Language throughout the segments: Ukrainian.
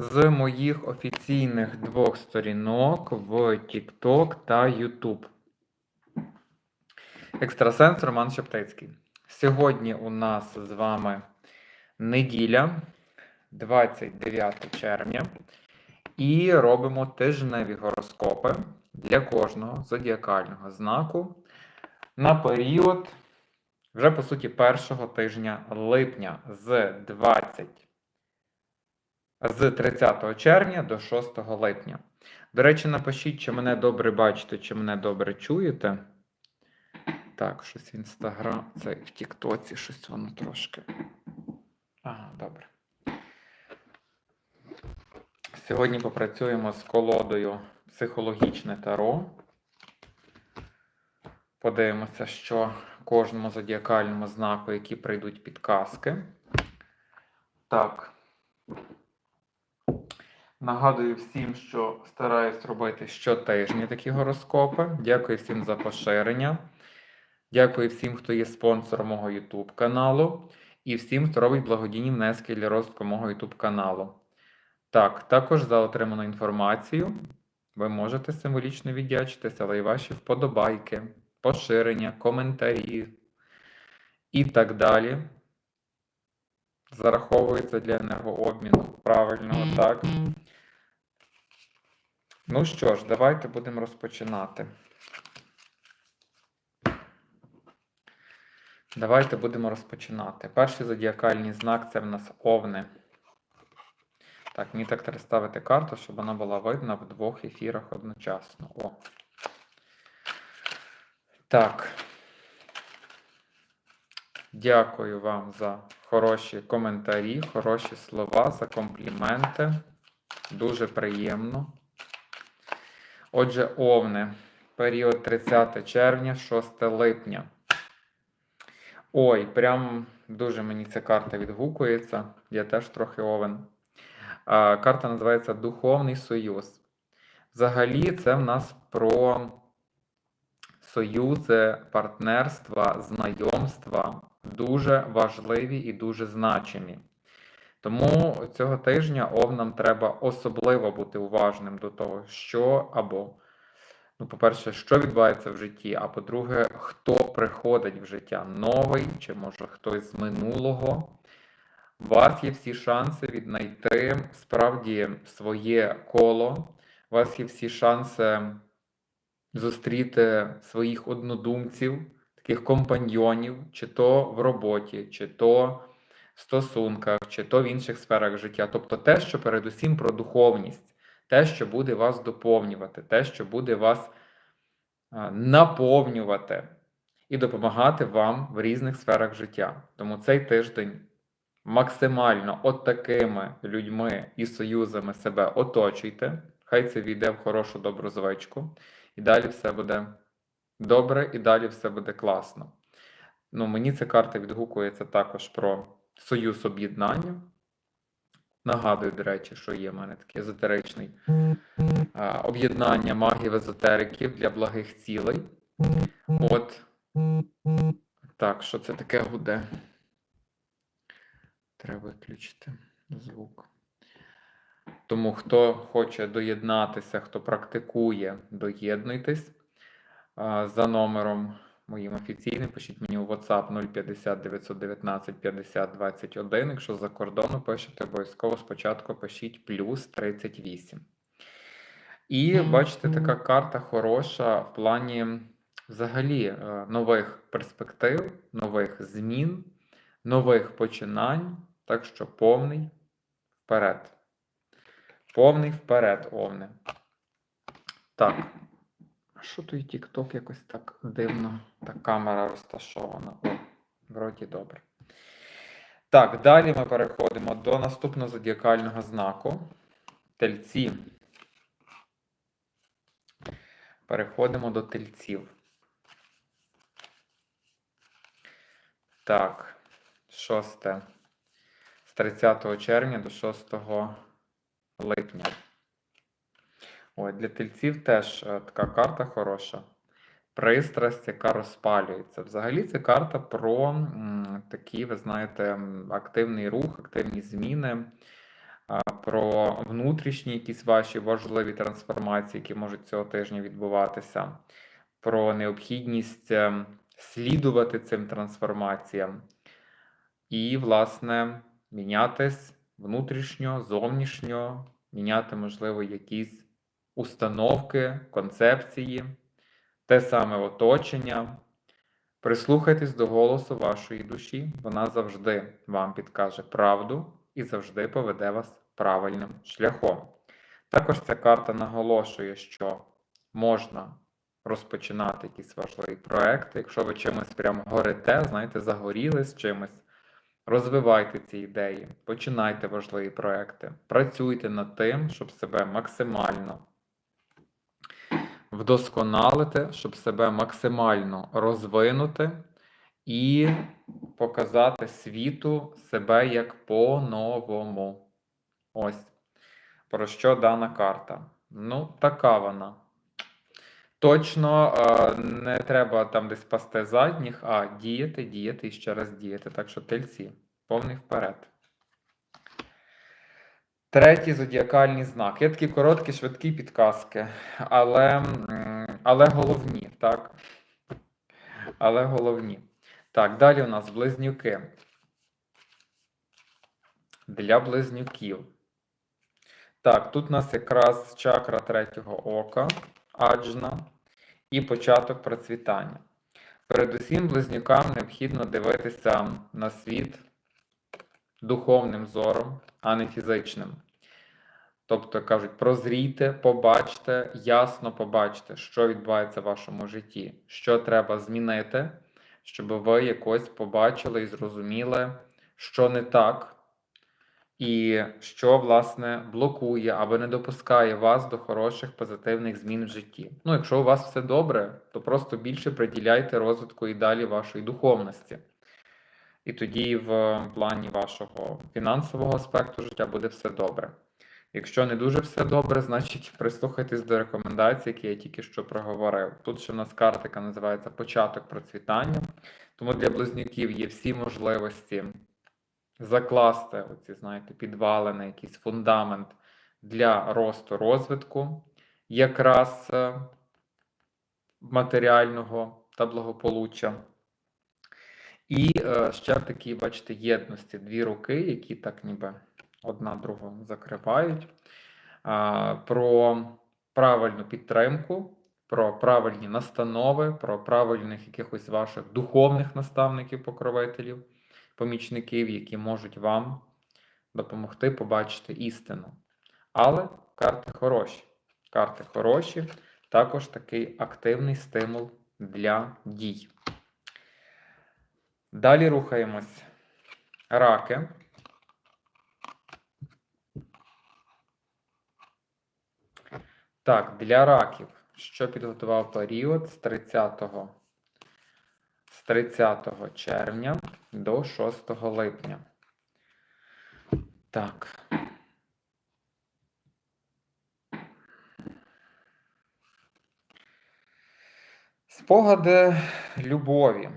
з моїх офіційних двох сторінок в TikTok та YouTube. Екстрасенс Роман Шептицький. Сьогодні у нас з вами неділя, 29 червня, і робимо тижневі гороскопи для кожного зодіакального знаку на період вже по суті першого тижня липня з 20 з 30 червня до 6 липня. До речі, напишіть, чи мене добре бачите, чи мене добре чуєте. Так, щось в інстаграм, це в Тіктоці, щось воно трошки. Ага, добре. Сьогодні попрацюємо з колодою психологічне таро. Подивимося, що кожному зодіакальному знаку, які прийдуть підказки. Так. Нагадую всім, що стараюсь робити щотижні такі гороскопи. Дякую всім за поширення. Дякую всім, хто є спонсором мого YouTube каналу, і всім, хто робить благодійні внески для розвитку мого YouTube каналу. Так, також за отриману інформацію ви можете символічно віддячитися, але й ваші вподобайки, поширення, коментарі і так далі. Зараховується для енергообміну. Правильно, так. Ну що ж, давайте будемо розпочинати. Давайте будемо розпочинати. Перший зодіакальний знак це в нас овни. Так, мені так треба ставити карту, щоб вона була видна в двох ефірах одночасно. О. Так. Дякую вам за хороші коментарі, хороші слова, за компліменти. Дуже приємно. Отже, овни. Період 30 червня, 6 липня. Ой, прям дуже мені ця карта відгукується. Я теж трохи овен. Карта називається Духовний Союз. Взагалі, це в нас про союзи, партнерства, знайомства дуже важливі і дуже значимі. Тому цього тижня овнам треба особливо бути уважним до того, що або, ну, по-перше, що відбувається в житті, а по-друге, хто приходить в життя новий, чи може хтось з минулого. У вас є всі шанси віднайти справді своє коло, у вас є всі шанси зустріти своїх однодумців, таких компаньйонів, чи то в роботі, чи то в стосунках, чи то в інших сферах життя. Тобто те, що передусім про духовність, те, що буде вас доповнювати, те, що буде вас наповнювати і допомагати вам в різних сферах життя. Тому цей тиждень максимально от такими людьми і союзами себе оточуйте. Хай це війде в хорошу добру звичку, і далі все буде добре, і далі все буде класно. Ну, Мені ця карта відгукується також про союз об'єднання. Нагадую, до речі, що є в мене такий езотеричний об'єднання магів езотериків для благих цілей. От. Так, що це таке гуде? Треба виключити звук. Тому, хто хоче доєднатися, хто практикує, доєднуйтесь за номером моїм офіційним. Пишіть мені у WhatsApp 050 919 50 21. Якщо за кордону пишете, обов'язково спочатку пишіть плюс 38. І бачите, така карта хороша в плані взагалі е, нових перспектив, нових змін, нових починань. Так що повний вперед. Повний вперед, овне. Так. Що той TikTok якось так дивно? та камера розташована. О, вроді добре. Так, далі ми переходимо до наступного зодіакального знаку. Тельці. Переходимо до тельців. Так, шосте. З 30 червня до 6 липня. Ой, для тельців теж е, така карта хороша. Пристрасть, яка розпалюється. Взагалі, це карта про м, такий, ви знаєте, активний рух, активні зміни. а, про внутрішні якісь ваші важливі трансформації, які можуть цього тижня відбуватися, про необхідність ем, слідувати цим трансформаціям і, власне, мінятись внутрішньо, зовнішньо, міняти, можливо, якісь установки, концепції, те саме оточення. Прислухайтесь до голосу вашої душі, вона завжди вам підкаже правду і завжди поведе вас правильним шляхом. Також ця карта наголошує, що можна розпочинати якісь важливі проекти. Якщо ви чимось прямо горите, знаєте, загоріли з чимось, розвивайте ці ідеї, починайте важливі проекти, працюйте над тим, щоб себе максимально вдосконалити, щоб себе максимально розвинути і показати світу себе як по-новому. Ось. Про що дана карта? Ну, така вона. Точно е, не треба там десь пасти задніх, а діяти, діяти і ще раз діяти. Так що тельці, повний вперед. Третій зодіакальний знак. Є такі короткі, швидкі підказки, але, але головні, так? Але головні. Так, далі у нас близнюки. Для близнюків. Так, тут у нас якраз чакра третього ока, аджна і початок процвітання. Передусім, близнюкам необхідно дивитися на світ духовним зором, а не фізичним. Тобто кажуть, прозрійте, побачте, ясно побачте, що відбувається в вашому житті, що треба змінити, щоб ви якось побачили і зрозуміли, що не так, і що, власне, блокує або не допускає вас до хороших позитивних змін в житті. Ну, якщо у вас все добре, то просто більше приділяйте розвитку і далі вашої духовності. І тоді в плані вашого фінансового аспекту життя буде все добре. Якщо не дуже все добре, значить прислухайтесь до рекомендацій, які я тільки що проговорив. Тут ще в нас карта, яка називається початок процвітання. Тому для близнюків є всі можливості закласти оці, знаєте, підвали на якийсь фундамент для росту розвитку, якраз е, матеріального та благополуччя. І е, ще в такій, бачите, єдності дві руки, які так ніби одна другу закривають, про правильну підтримку, про правильні настанови, про правильних якихось ваших духовних наставників, покровителів, помічників, які можуть вам допомогти побачити істину. Але карти хороші. Карти хороші, також такий активний стимул для дій. Далі рухаємось. Раки. Так, для раків, що підготував період з 30 з 30 червня до 6 липня. Так. Спогади любові.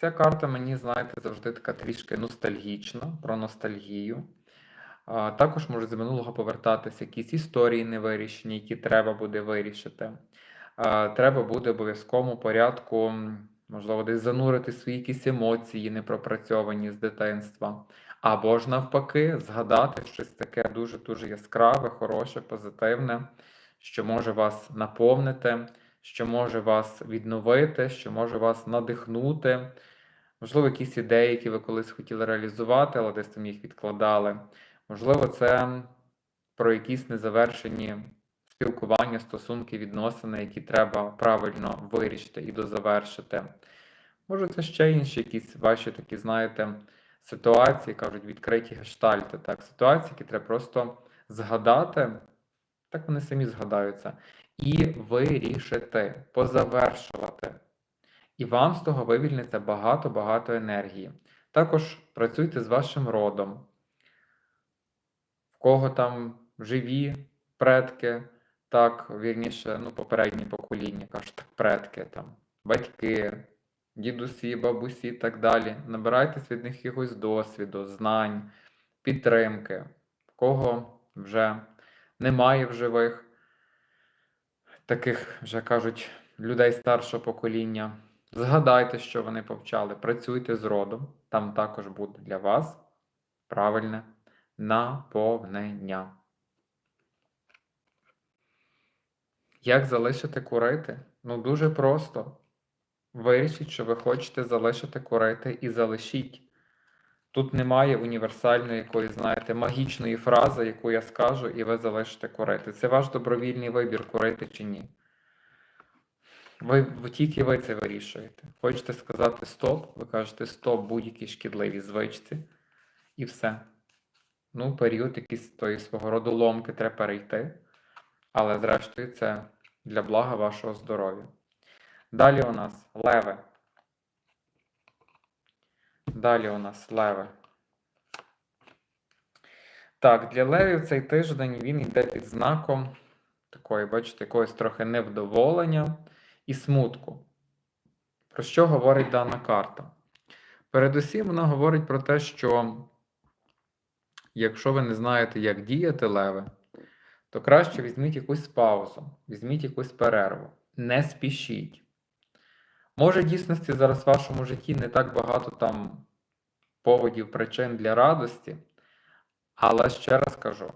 Ця карта мені, знаєте, завжди така трішки ностальгічна, про ностальгію. Також можуть з минулого повертатися якісь історії невирішені, які треба буде вирішити. Треба буде обов'язковому порядку, можливо, десь занурити свої якісь емоції, непропрацьовані з дитинства. Або ж навпаки, згадати щось таке дуже-дуже яскраве, хороше, позитивне, що може вас наповнити, що може вас відновити, що може вас надихнути. Можливо, якісь ідеї, які ви колись хотіли реалізувати, але десь там їх відкладали. Можливо, це про якісь незавершені спілкування, стосунки, відносини, які треба правильно вирішити і дозавершити. Може, це ще інші якісь ваші такі, знаєте, ситуації, кажуть, відкриті гештальти. Так, ситуації, які треба просто згадати, так вони самі згадаються, і вирішити, позавершувати. І вам з того вивільниться багато-багато енергії. Також працюйте з вашим родом в кого там живі предки, так, вірніше, ну, попередні покоління, кажуть, так, предки, там, батьки, дідусі, бабусі і так далі. Набирайтесь від них якогось досвіду, знань, підтримки, в кого вже немає в живих таких, вже кажуть, людей старшого покоління. Згадайте, що вони повчали, працюйте з родом, там також буде для вас правильне наповнення. Як залишити курити? Ну, дуже просто. Вирішіть, що ви хочете залишити курити і залишіть. Тут немає універсальної якоїсь, знаєте, магічної фрази, яку я скажу, і ви залишите курити. Це ваш добровільний вибір, курити чи ні. Ви, тільки ви це вирішуєте. Хочете сказати стоп, ви кажете стоп будь-якій шкідливій звичці, і все. Ну, період якийсь тої свого роду ломки треба перейти, але зрештою це для блага вашого здоров'я. Далі у нас леви. Далі у нас леви. Так, для левів цей тиждень він йде під знаком такої, бачите, якогось трохи невдоволення і смутку. Про що говорить дана карта? Передусім, вона говорить про те, що якщо ви не знаєте, як діяти леви, то краще візьміть якусь паузу, візьміть якусь перерву, не спішіть. Може, дійсності зараз в вашому житті не так багато там поводів, причин для радості, але ще раз кажу: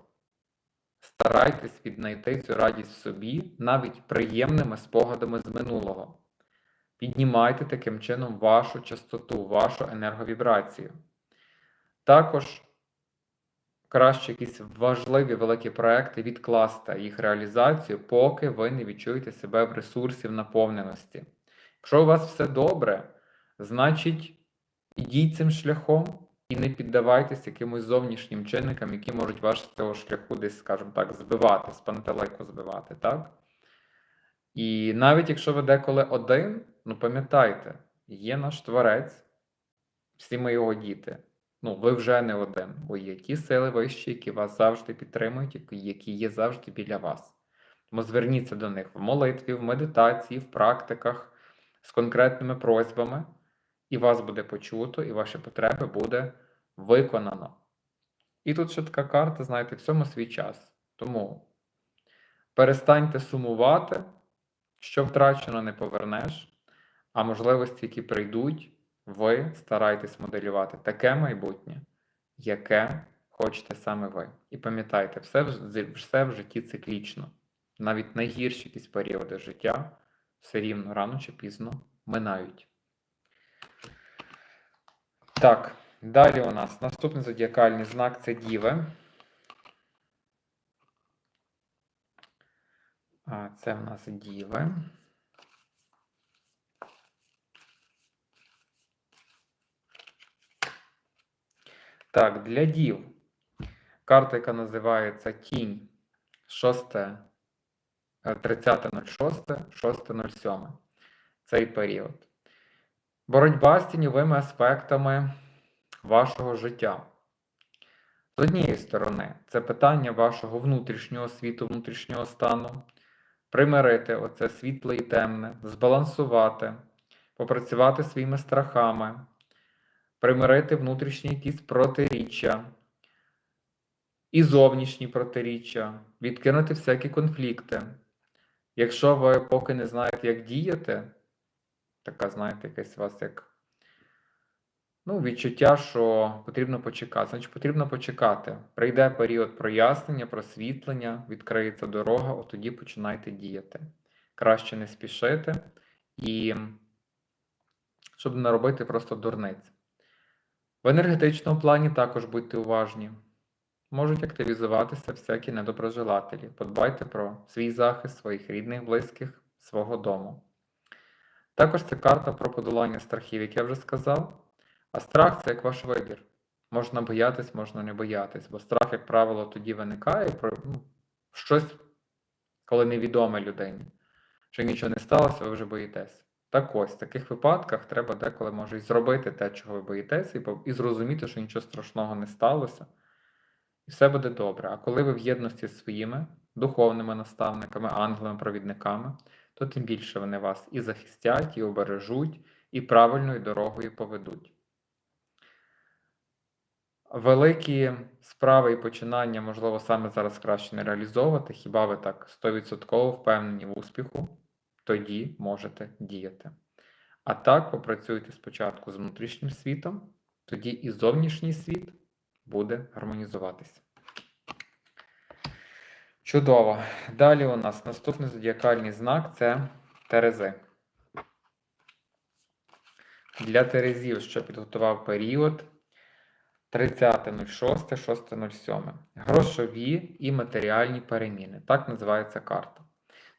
старайтесь віднайти цю радість в собі навіть приємними спогадами з минулого. Піднімайте таким чином вашу частоту, вашу енерговібрацію. Також краще якісь важливі великі проекти відкласти їх реалізацію, поки ви не відчуєте себе в ресурсі в наповненості. Якщо у вас все добре, значить ідіть цим шляхом і не піддавайтесь якимось зовнішнім чинникам, які можуть вас з цього шляху десь, скажімо так, збивати, з пантелику збивати, так? І навіть якщо ви деколи один, ну пам'ятайте, є наш творець, всі ми його діти. Ну, ви вже не один, бо є ті сили вищі, які вас завжди підтримують, які є завжди біля вас. Тому зверніться до них в молитві, в медитації, в практиках з конкретними просьбами, і вас буде почуто, і ваші потреби буде виконано. І тут ще така карта, знаєте, всьому свій час. Тому перестаньте сумувати, що втрачено не повернеш, а можливості, які прийдуть, ви старайтесь моделювати таке майбутнє, яке хочете саме ви. І пам'ятайте, все, все в житті циклічно. Навіть найгірші якісь періоди життя все рівно рано чи пізно минають. Так, далі у нас наступний зодіакальний знак це Діви. Це в нас Діви. Так, для дів. Карта, яка називається Тінь 6 30.06, 6.07 цей період. Боротьба з тіньовими аспектами вашого життя. З однієї сторони, це питання вашого внутрішнього світу, внутрішнього стану, примирити оце світле і темне, збалансувати, попрацювати своїми страхами, примирити внутрішні якісь протиріччя і зовнішні протиріччя, відкинути всякі конфлікти. Якщо ви поки не знаєте, як діяти, така, знаєте, якась у вас як ну, відчуття, що потрібно почекати. Значить, потрібно почекати. Прийде період прояснення, просвітлення, відкриється дорога, от тоді починайте діяти. Краще не спішити і щоб не робити просто дурниць. В енергетичному плані також будьте уважні можуть активізуватися всякі недоброжелателі. Подбайте про свій захист своїх рідних, близьких, свого дому. Також це карта про подолання страхів, як я вже сказав. А страх це як ваш вибір. Можна боятись, можна не боятись, бо страх, як правило, тоді виникає ну, щось, коли невідоме людині. Що нічого не сталося, ви вже боїтесь. Так ось, в таких випадках треба деколи може і зробити те, чого ви боїтеся, і, зрозуміти, що нічого страшного не сталося і все буде добре. А коли ви в єдності з своїми духовними наставниками, ангелами-провідниками, то тим більше вони вас і захистять, і обережуть, і правильною дорогою поведуть. Великі справи і починання, можливо, саме зараз краще не реалізовувати. Хіба ви так 100% впевнені в успіху? Тоді можете діяти. А так попрацюйте спочатку з внутрішнім світом, тоді і зовнішній світ буде гармонізуватися. Чудово. Далі у нас наступний зодіакальний знак це Терези. Для Терезів, що підготував період 30.06, 6.07. Грошові і матеріальні переміни. Так називається карта.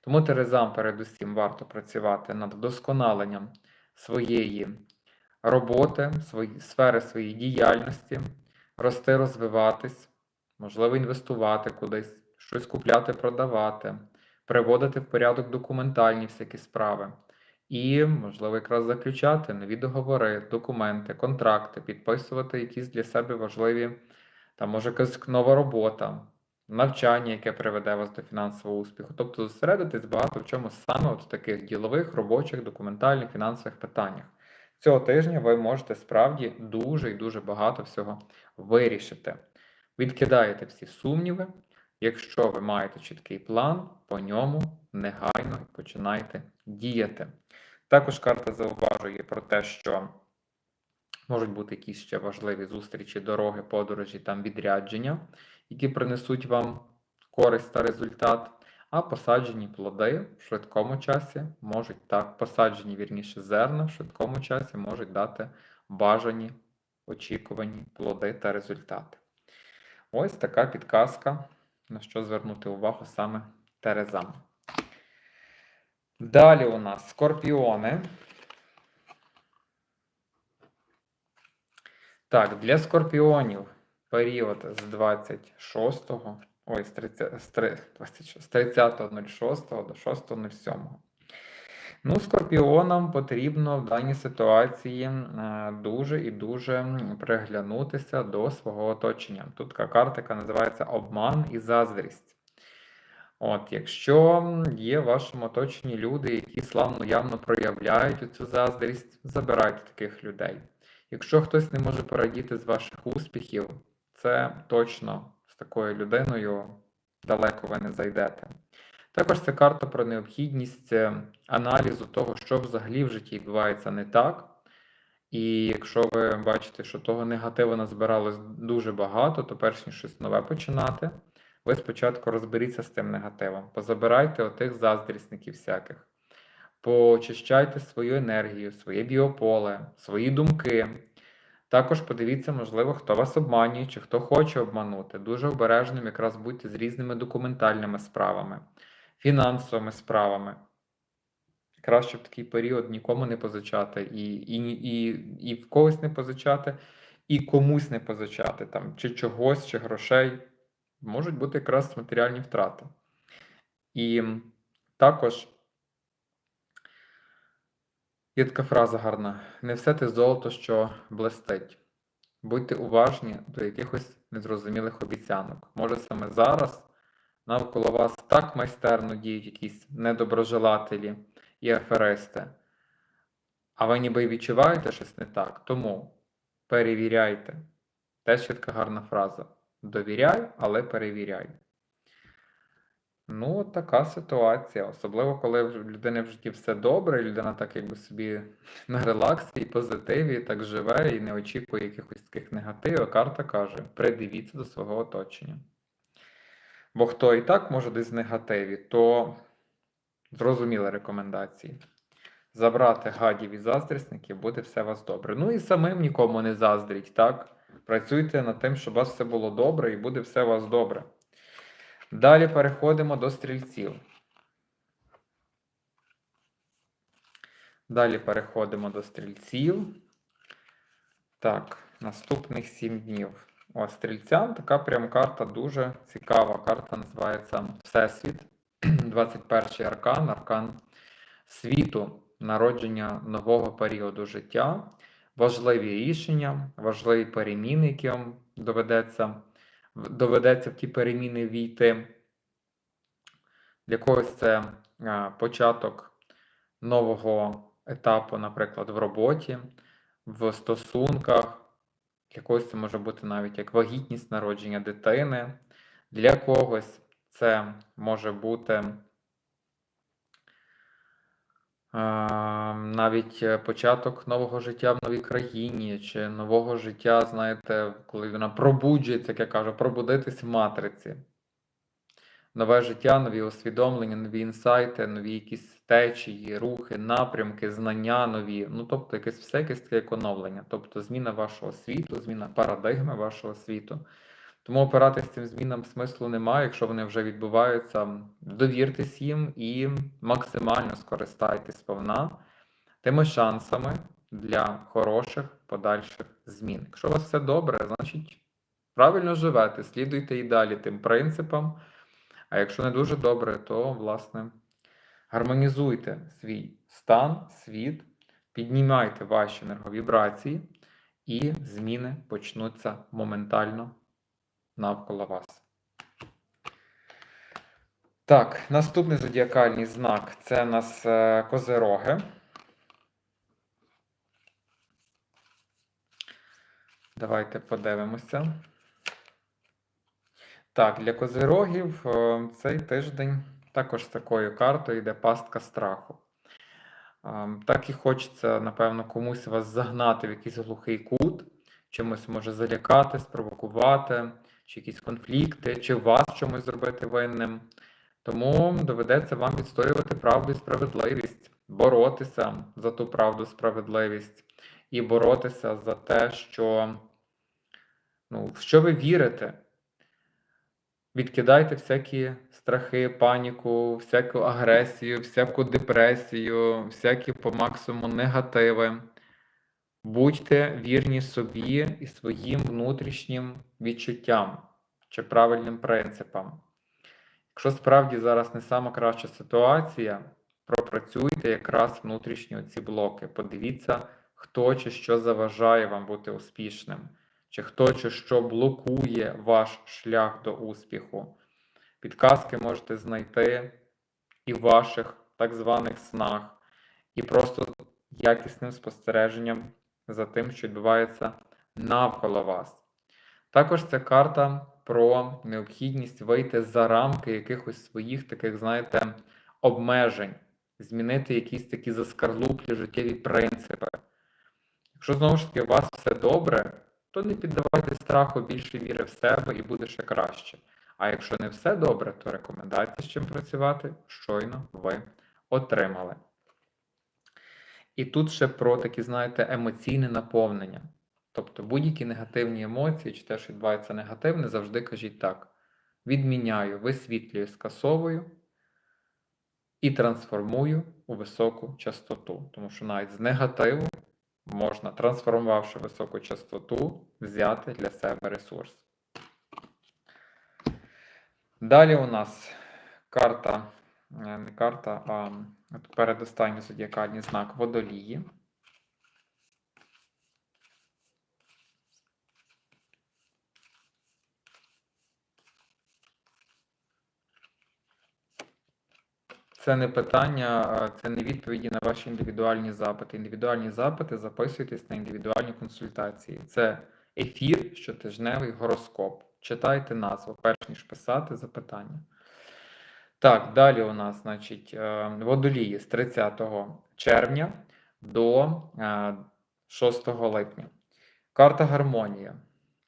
Тому Терезам передусім варто працювати над вдосконаленням своєї роботи, свої, сфери своєї діяльності, рости, розвиватись, можливо, інвестувати кудись, щось купляти, продавати, приводити в порядок документальні всякі справи. І, можливо, якраз заключати нові договори, документи, контракти, підписувати якісь для себе важливі, там, може, якась нова робота, навчання, яке приведе вас до фінансового успіху. Тобто зосередитись багато в чому саме от в таких ділових, робочих, документальних, фінансових питаннях. Цього тижня ви можете справді дуже і дуже багато всього вирішити. Відкидаєте всі сумніви. Якщо ви маєте чіткий план, по ньому негайно починайте діяти. Також карта зауважує про те, що можуть бути якісь ще важливі зустрічі, дороги, подорожі, там відрядження, які принесуть вам користь та результат. А посаджені плоди в швидкому часі можуть так, посаджені вірніше зерна в швидкому часі можуть дати бажані очікувані плоди та результати. Ось така підказка, на що звернути увагу саме Терезам. Далі у нас скорпіони. Так, для скорпіонів період з 26, ой, з 30 з 30.06 до 6.07. Ну, скорпіонам потрібно в даній ситуації е, дуже і дуже приглянутися до свого оточення. Тут така карта, яка називається обман і заздрість. От, Якщо є в вашому оточенні люди, які славно явно проявляють цю заздрість, забирайте таких людей. Якщо хтось не може порадіти з ваших успіхів, це точно з такою людиною далеко ви не зайдете. Також це карта про необхідність е, аналізу того, що взагалі в житті відбувається не так. І якщо ви бачите, що того негативу назбиралось дуже багато, то перш ніж щось нове починати ви спочатку розберіться з тим негативом, позабирайте отих заздрісників всяких, почищайте свою енергію, своє біополе, свої думки. Також подивіться, можливо, хто вас обманює чи хто хоче обманути. Дуже обережним якраз будьте з різними документальними справами, фінансовими справами. Краще в такий період нікому не позичати, і і, і, і в когось не позичати, і комусь не позичати, там, чи чогось, чи грошей можуть бути якраз матеріальні втрати. І також є така фраза гарна: не все те золото, що блистить. Будьте уважні до якихось незрозумілих обіцянок. Може, саме зараз навколо вас так майстерно діють якісь недоброжелателі і аферисти, а ви ніби відчуваєте щось не так. Тому перевіряйте. Теж ще така гарна фраза. Довіряй, але перевіряй. Ну, така ситуація. Особливо, коли в людини в житті все добре, і людина так якби собі на релаксі і позитиві, так живе і не очікує якихось таких негативів. Карта каже: придивіться до свого оточення. Бо хто і так може десь в негативі, то зрозуміли рекомендації. Забрати гадів і заздрісників, буде все у вас добре. Ну і самим нікому не заздріть, так? Працюйте над тим, щоб у вас все було добре і буде все у вас добре. Далі переходимо до стрільців. Далі переходимо до стрільців. Так, наступних 7 днів. О, стрільцям така прям карта дуже цікава. Карта називається Всесвіт. 21 аркан, аркан світу, народження нового періоду життя важливі рішення, важливі переміни, які вам доведеться доведеться в ті переміни війти. Для когось це початок нового етапу, наприклад, в роботі, в стосунках. Для когось це може бути навіть як вагітність народження дитини. Для когось це може бути навіть е, початок нового життя в новій країні, чи нового життя, знаєте, коли вона пробуджується, як я кажу, пробудитись в матриці. Нове життя, нові усвідомлення, нові інсайти, нові якісь течії, рухи, напрямки, знання нові. Ну, тобто, якесь все якесь таке оновлення. Тобто зміна вашого світу, зміна парадигми вашого світу. Тому опиратись цим змінам смислу немає, якщо вони вже відбуваються, довіртесь їм і максимально скористайтесь сповна тими шансами для хороших подальших змін. Якщо у вас все добре, значить правильно живете, слідуйте і далі тим принципам. А якщо не дуже добре, то, власне, гармонізуйте свій стан, світ, піднімайте ваші енерговібрації, і зміни почнуться моментально навколо вас. Так, наступний зодіакальний знак це у нас е, козероги. Давайте подивимося. Так, для козирогів е, цей тиждень також з такою картою йде пастка страху. Е, Так і хочеться, напевно, комусь вас загнати в якийсь глухий кут, чимось може залякати, спровокувати, чи якісь конфлікти, чи вас чомусь зробити винним. Тому доведеться вам відстоювати правду і справедливість, боротися за ту правду, справедливість і боротися за те, що ну, в що ви вірите. Відкидайте всякі страхи, паніку, всяку агресію, всяку депресію, всякі по максимуму негативи. Будьте вірні собі і своїм внутрішнім відчуттям чи правильним принципам. Якщо справді зараз не сама краща ситуація, пропрацюйте якраз внутрішні ці блоки. Подивіться, хто чи що заважає вам бути успішним чи хто чи що блокує ваш шлях до успіху. Підказки можете знайти і в ваших так званих снах, і просто якісним спостереженням за тим, що відбувається навколо вас. Також ця карта про необхідність вийти за рамки якихось своїх таких, знаєте, обмежень, змінити якісь такі заскарлуплі життєві принципи. Якщо знову ж таки у вас все добре, то не піддавайте страху більше віри в себе і буде ще краще. А якщо не все добре, то рекомендації з чим працювати щойно ви отримали. І тут ще про такі, знаєте, емоційне наповнення. Тобто будь-які негативні емоції, чи те, що відбувається негативне, завжди кажіть так: відміняю, висвітлюю, скасовую і трансформую у високу частоту. Тому що навіть з негативу можна, трансформувавши високу частоту, взяти для себе ресурс. Далі у нас карта, е, не карта, а передостанній зодіакальний знак водолії. Це не питання, це не відповіді на ваші індивідуальні запити. Індивідуальні запити записуйтесь на індивідуальні консультації. Це ефір, щотижневий гороскоп. Читайте назву, перш ніж писати запитання. Так, далі у нас, значить, е, водолії з 30 червня до 6 е, липня. Карта гармонія.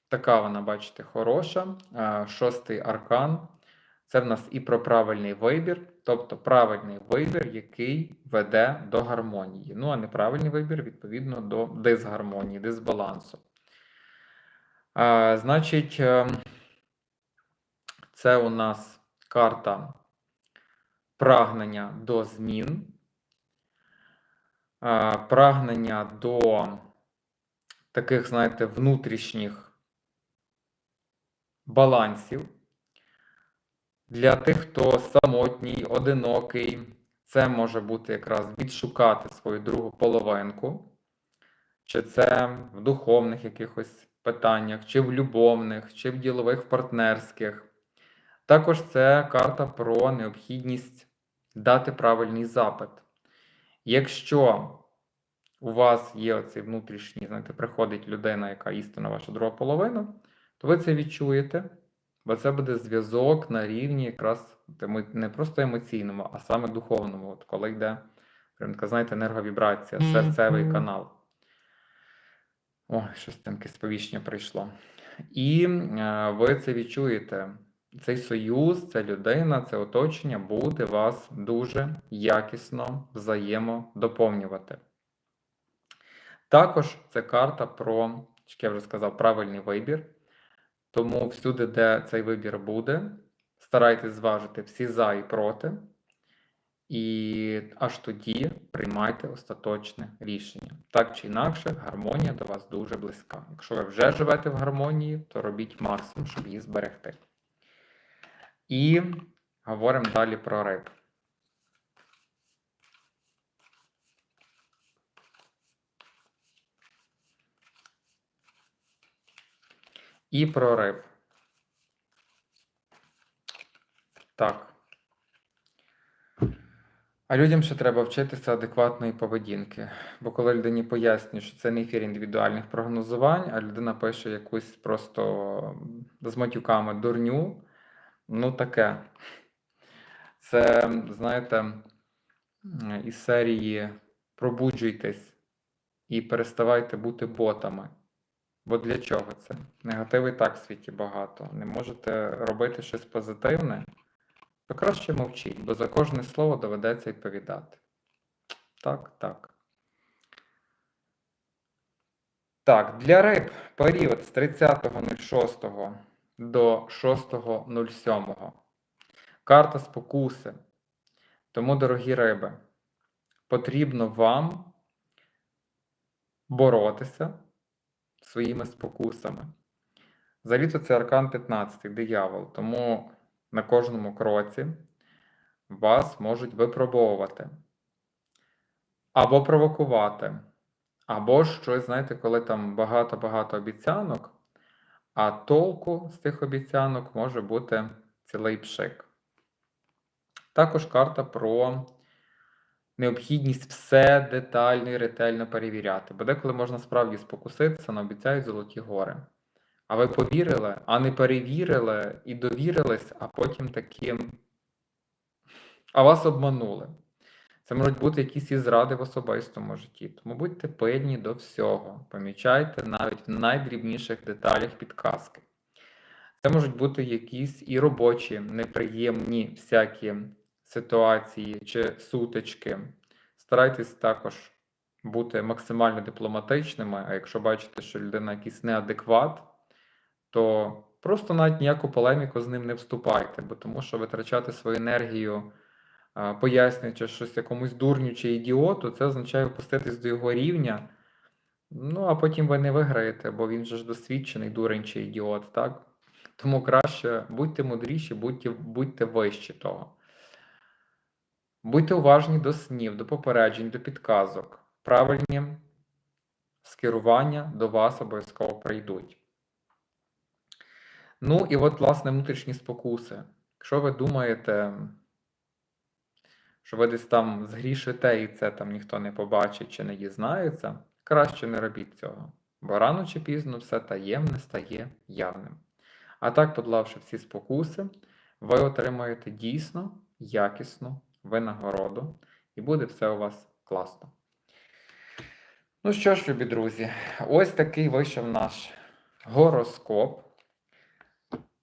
Така вона, бачите, хороша. Е, шостий аркан. Це в нас і про правильний вибір, тобто правильний вибір, який веде до гармонії. Ну, а неправильний вибір, відповідно, до дисгармонії, дисбалансу. А, Значить, ем, це у нас карта прагнення до змін, а, прагнення до таких, знаєте, внутрішніх балансів. Для тих, хто самотній, одинокий, це може бути якраз відшукати свою другу половинку, чи це в духовних якихось питаннях, чи в любовних, чи в ділових партнерських. Також це карта про необхідність дати правильний запит. Якщо у вас є оцей внутрішній, знаєте, приходить людина, яка істинна ваша друга половина, то ви це відчуєте, бо це буде зв'язок на рівні якраз не просто емоційному, а саме духовному. От коли йде, прям така, знаєте, енерговібрація, серцевий канал. О, щось там якесь сповіщення прийшло. І е, ви це відчуєте. Цей союз, ця людина, це оточення буде вас дуже якісно взаємодоповнювати. Також це карта про, як я вже сказав, правильний вибір. Тому всюди, де цей вибір буде, старайтесь зважити всі за і проти, і аж тоді приймайте остаточне рішення. Так чи інакше, гармонія до вас дуже близька. Якщо ви вже живете в гармонії, то робіть максимум, щоб її зберегти. І говоримо далі про риб. І про риб. Так. А людям ще треба вчитися адекватної поведінки. Бо коли людині пояснюють, що це не ефір індивідуальних прогнозувань, а людина пише якусь просто з матюками дурню, ну таке. Це, знаєте, із серії пробуджуйтесь і переставайте бути ботами. Бо для чого це? Негативу і так в світі багато. Не можете робити щось позитивне, то краще мовчіть, бо за кожне слово доведеться відповідати. Так, так. Так, для риб період з 30.06 до 6.07. Карта спокуси. Тому, дорогі риби, потрібно вам боротися своїми спокусами. Взагалі-то це аркан 15, диявол, тому на кожному кроці вас можуть випробовувати або провокувати, або щось, знаєте, коли там багато-багато обіцянок, а толку з тих обіцянок може бути цілий пшик. Також карта про необхідність все детально і ретельно перевіряти. Бо деколи можна справді спокуситися, на обіцяють золоті гори. А ви повірили, а не перевірили і довірились, а потім таким. А вас обманули. Це можуть бути якісь і зради в особистому житті. Тому будьте пильні до всього. Помічайте навіть в найдрібніших деталях підказки. Це можуть бути якісь і робочі, неприємні всякі ситуації чи сутички. Старайтесь також бути максимально дипломатичними, а якщо бачите, що людина якийсь неадекват, то просто навіть ніяку полеміку з ним не вступайте, бо тому що витрачати свою енергію, пояснюючи щось якомусь дурню чи ідіоту, це означає опуститись до його рівня. Ну, а потім ви не виграєте, бо він же ж досвідчений дурень чи ідіот, так? Тому краще будьте мудріші, будьте, будьте вищі того. Будьте уважні до снів, до попереджень, до підказок. Правильні скерування до вас обов'язково прийдуть. Ну, і от, власне, внутрішні спокуси. Якщо ви думаєте, що ви десь там згрішите і це там ніхто не побачить чи не дізнається, краще не робіть цього. Бо рано чи пізно все таємне стає явним. А так, подолавши всі спокуси, ви отримаєте дійсно якісну винагороду, і буде все у вас класно. Ну що ж, любі друзі, ось такий вийшов наш гороскоп.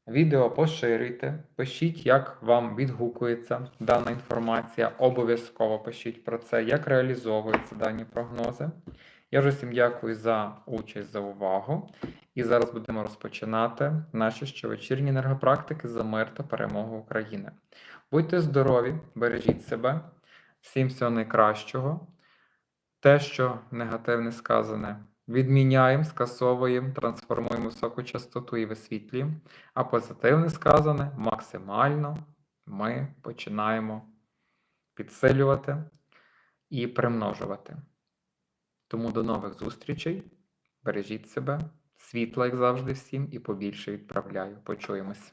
Відео поширюйте, пишіть, як вам відгукується дана інформація. Обов'язково пишіть про це, як реалізовуються дані прогнози. Я вже всім дякую за участь, за увагу. І зараз будемо розпочинати наші щовечірні енергопрактики за мир та перемогу України. Будьте здорові, бережіть себе, всім всього найкращого. Те, що негативне сказане, відміняємо, скасовуємо, трансформуємо високу частоту і висвітлюємо. А позитивне сказане максимально ми починаємо підсилювати і примножувати. Тому до нових зустрічей. Бережіть себе, світла, як завжди, всім, і побільше відправляю. Почуємось.